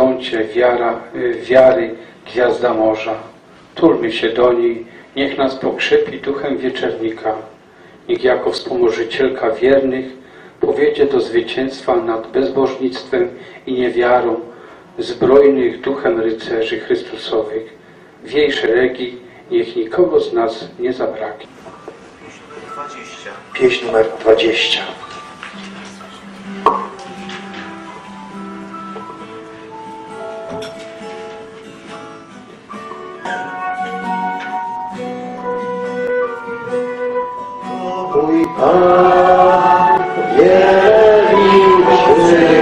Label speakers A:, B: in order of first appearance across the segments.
A: horyzoncie wiara, y, wiary gwiazda morza. Tulmy się do niej, niech nas pokrzepi duchem wieczernika. Niech jako wspomożycielka wiernych powiedzie do zwycięstwa nad bezbożnictwem i niewiarą zbrojnych duchem rycerzy Chrystusowych. W jej szeregi niech nikogo z nas nie zabraknie.
B: 20.
C: Pieśń numer 20. 恋愛に生きて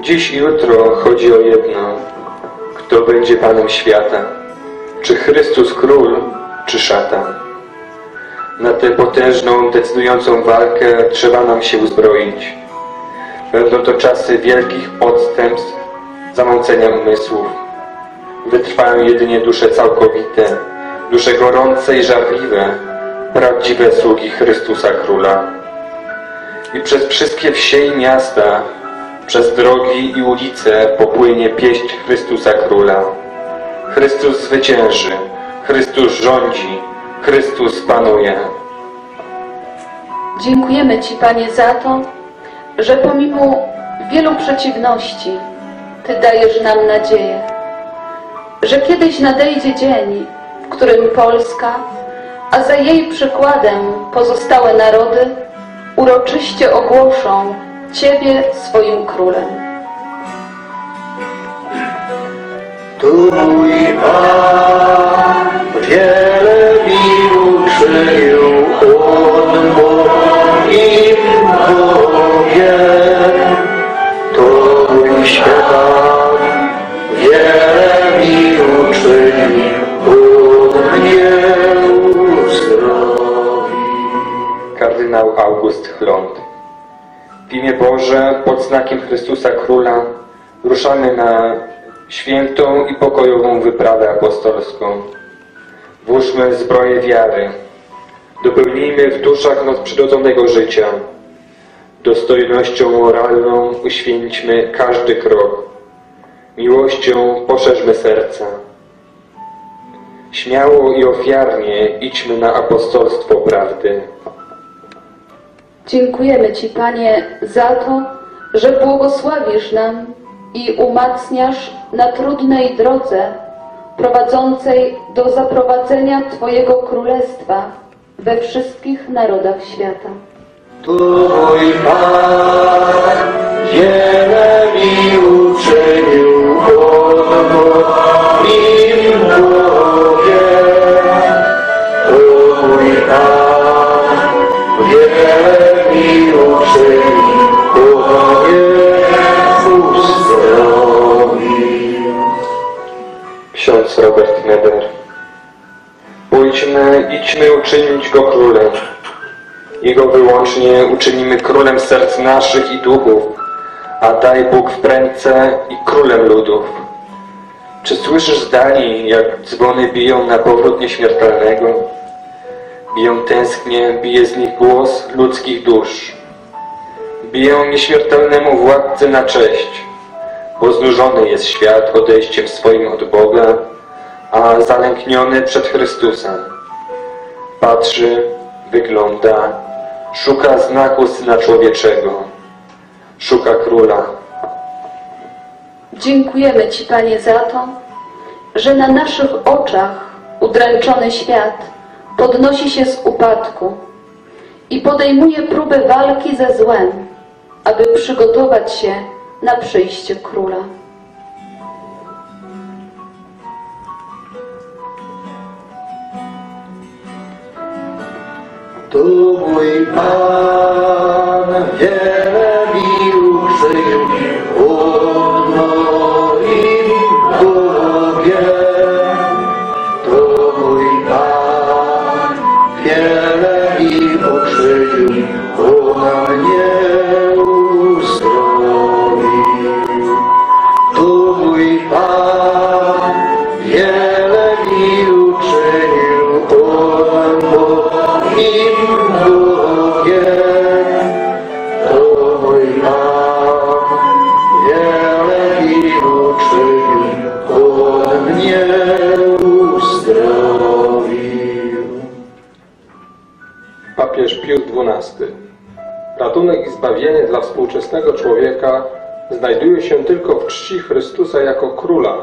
D: Dziś i jutro chodzi o jedno. Kto będzie Panem świata? Czy Chrystus Król, czy szatan? Na tę potężną, decydującą walkę trzeba nam się uzbroić. Będą to czasy wielkich odstępstw, zamącenia umysłów. Wytrwają jedynie dusze całkowite, dusze gorące i żarliwe, prawdziwe sługi Chrystusa Króla. I przez wszystkie wsie i miasta, przez drogi i ulice popłynie pieśń Chrystusa Króla. Chrystus zwycięży, Chrystus rządzi, Chrystus panuje.
E: Dziękujemy Ci, Panie, za to, że pomimo wielu przeciwności Ty dajesz nam nadzieję, że kiedyś nadejdzie dzień, w którym Polska, a za jej przykładem pozostałe narody uroczyście ogłoszą Ciebie swoim królem.
C: Tu mój Pan
D: Boże, pod znakiem Chrystusa Króla, ruszamy na świętą i pokojową wyprawę apostolską. Włóżmy zbroję wiary. Dopełnijmy w duszach nadprzyrodzonego życia. Dostojnością moralną uświęćmy każdy krok. Miłością poszerzmy serca. Śmiało i ofiarnie idźmy na apostolstwo prawdy.
E: Dziękujemy Ci, Panie, za to, że błogosławisz nam i umacniasz na trudnej drodze prowadzącej do zaprowadzenia Twojego Królestwa we wszystkich narodach świata.
C: Tu mój Pan wiele mi uczynił. Tu mój Pan wiele
D: Ksiądz Robert Neder. Pójdźmy, idźmy uczynić Go królem. Jego wyłącznie uczynimy królem serc naszych i duchów, a daj Bóg w prędce i królem ludów. Czy słyszysz z jak dzwony biją na powrót nieśmiertelnego? Biją tęsknie, bije z nich głos ludzkich dusz. Biją nieśmiertelnemu władcy na cześć, bo znużony jest świat odejściem swoim od Boga, a zalękniony przed Chrystusem. Patrzy, wygląda, szuka znaku Syna Człowieczego, szuka Króla.
E: Dziękujemy Ci, Panie, za to, że na naszych oczach udręczony świat podnosi się z upadku i podejmuje próbę walki ze złem, aby przygotować się na przyjście Króla.
C: Tu mój Pan wiele mnie uzdrowił.
D: Papież Pius XII. Ratunek i zbawienie dla współczesnego człowieka znajduje się tylko w czci Chrystusa jako Króla,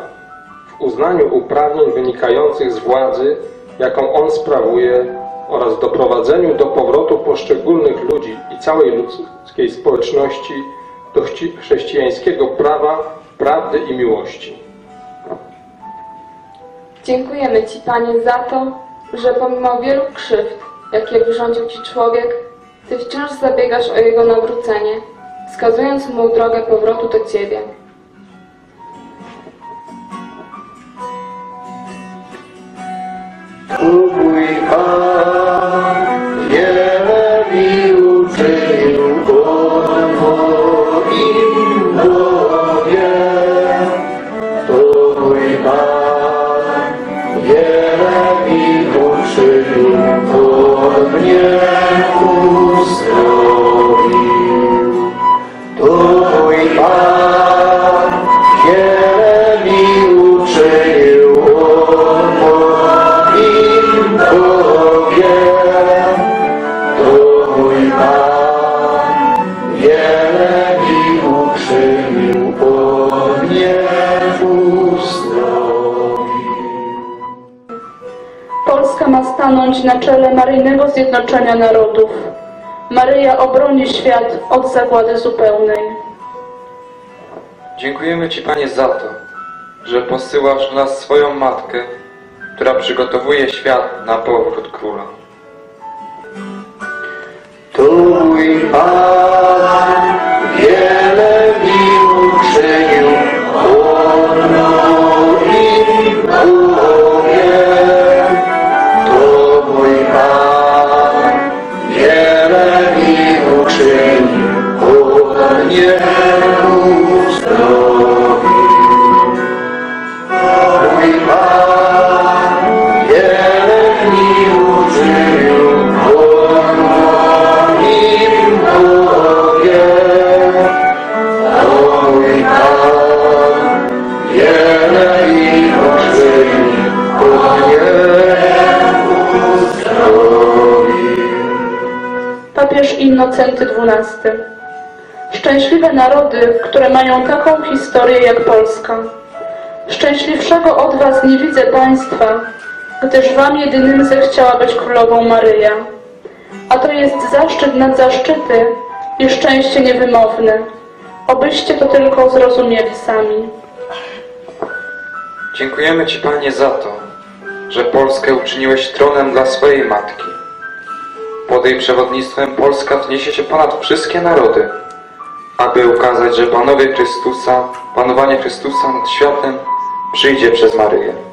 D: w uznaniu uprawnień wynikających z władzy, jaką On sprawuje oraz doprowadzeniu do powrotu poszczególnych ludzi i całej ludzkiej społeczności do chrześcijańskiego prawa, prawdy i miłości.
F: Dziękujemy Ci, Panie, za to, że pomimo wielu krzywd, jakie wyrządził Ci człowiek, Ty wciąż zabiegasz o jego nawrócenie, wskazując mu drogę powrotu do Ciebie.
E: Polska ma stanąć na czele maryjnego zjednoczenia narodów. Maryja obroni świat od zagłady zupełnej.
D: Dziękujemy Ci, Panie, za to, że posyłasz do nas swoją Matkę, która przygotowuje świat na powrót Króla.
C: Tu mój Pan
E: Papież Innocenty XII. Szczęśliwe narody, które mają taką historię jak Polska. Szczęśliwszego od Was nie widzę Państwa, gdyż Wam jedynym zechciała być Królową Maryja. A to jest zaszczyt nad zaszczyty i szczęście niewymowne. Obyście to tylko zrozumieli sami.
D: Dziękujemy Ci, Panie, za to, że Polskę uczyniłeś tronem dla swojej Matki. Pod jej przewodnictwem Polska wzniesie się ponad wszystkie narody, aby ukazać, że panowie Chrystusa, panowanie Chrystusa nad światem przyjdzie przez Maryję.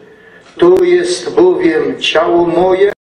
C: To jest bowiem ciało moje,